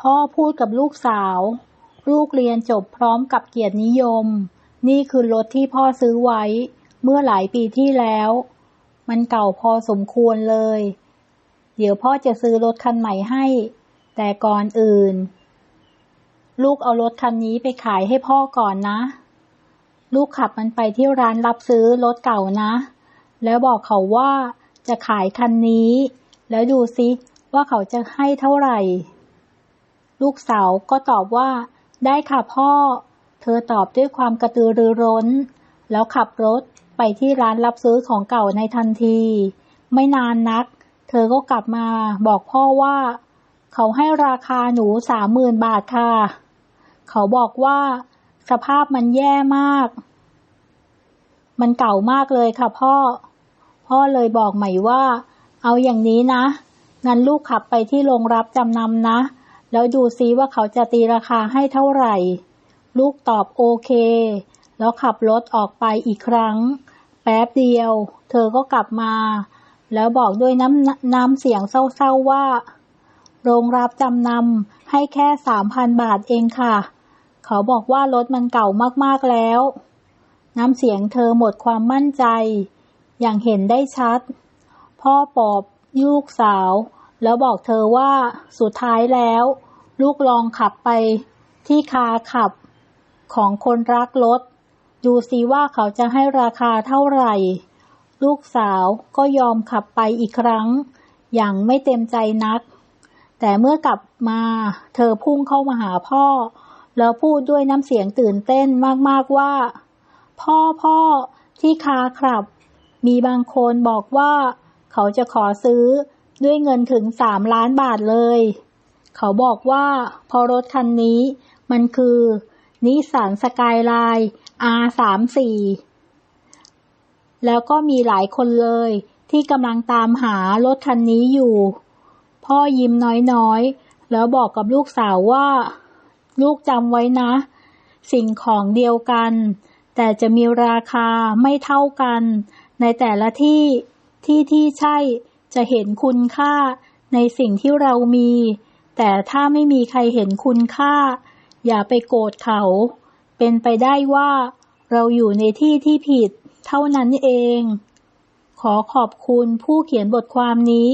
พ่อพูดกับลูกสาว ลูกเรียนจบพร้อมกับเกียรตินิยม นี่คือรถที่พ่อซื้อไว้ เมื่อหลายปีที่แล้ว มันเก่าพอสมควรเลย เดี๋ยวพ่อจะซื้อรถคันใหม่ให้ แต่ก่อนอื่น ลูกเอารถคันนี้ไปขายให้พ่อก่อนนะ ลูกขับมันไปที่ร้านรับซื้อรถเก่านะ แล้วบอกเขาว่าจะขายคันนี้ แล้วดูซิว่าเขาจะให้เท่าไหร่ ลูกสาวก็ตอบว่า ได้ค่ะพ่อ เธอตอบด้วยความกระตือรือร้น แล้วขับรถไปที่ร้านรับซื้อของเก่าในทันที ไม่นานนัก เธอก็กลับมาบอกพ่อว่า เขาให้ราคาหนูสามหมื่นบาทค่ะ เขาบอกว่า สภาพมันแย่มาก มันเก่ามากเลยค่ะพ่อ พ่อเลยบอกใหม่ว่า เอาอย่างนี้นะ งั้นลูกขับไปที่โรงรับจำนำนะ แล้วดูซิว่าเขาจะตีราคาให้เท่าไหร่ ลูกตอบโอเค แล้วขับรถออกไปอีกครั้ง แป๊บเดียว เธอก็กลับมา แล้วบอกด้วยน้ำน้ำเสียงเศร้าๆว่า โรงรับจำนำให้แค่สามพันบาทเองค่ะ เขาบอกว่ารถมันเก่ามากๆแล้ว น้ำเสียงเธอหมดความมั่นใจ อย่างเห็นได้ชัด พ่อปอบลูกสาวแล้วบอกเธอว่าสุดท้ายแล้ว ลูกลองขับไปที่คาขับของคนรักรถ ดูซิว่าเขาจะให้ราคาเท่าไหร่ ลูกสาวก็ยอมขับไปอีกครั้ง อย่างไม่เต็มใจนัก แต่เมื่อกลับมาเธอพุ่งเข้ามาหาพ่อ แล้วพูดด้วยน้ำเสียงตื่นเต้นมากๆว่า พ่อพ่อที่คาขับ มีบางคนบอกว่า เขาจะขอซื้อด้วยเงินถึงสามล้านบาทเลย เขาบอกว่า พอรถคันนี้ มันคือนิสสันสกายไลน์ R34 แล้วก็มีหลายคนเลย ที่กำลังตามหารถคันนี้อยู่ พ่อยิ้มน้อยๆ แล้วบอกกับลูกสาวว่า ลูกจำไว้นะ สิ่งของเดียวกัน แต่จะมีราคาไม่เท่ากัน ในแต่ละที่ที่ที่ใช่จะเห็นคุณค่าในสิ่งที่เรามี แต่ถ้าไม่มีใครเห็นคุณค่า อย่าไปโกรธเขา เป็นไปได้ว่าเราอยู่ในที่ที่ผิด เท่านั้นเอง ขอขอบคุณผู้เขียนบทความนี้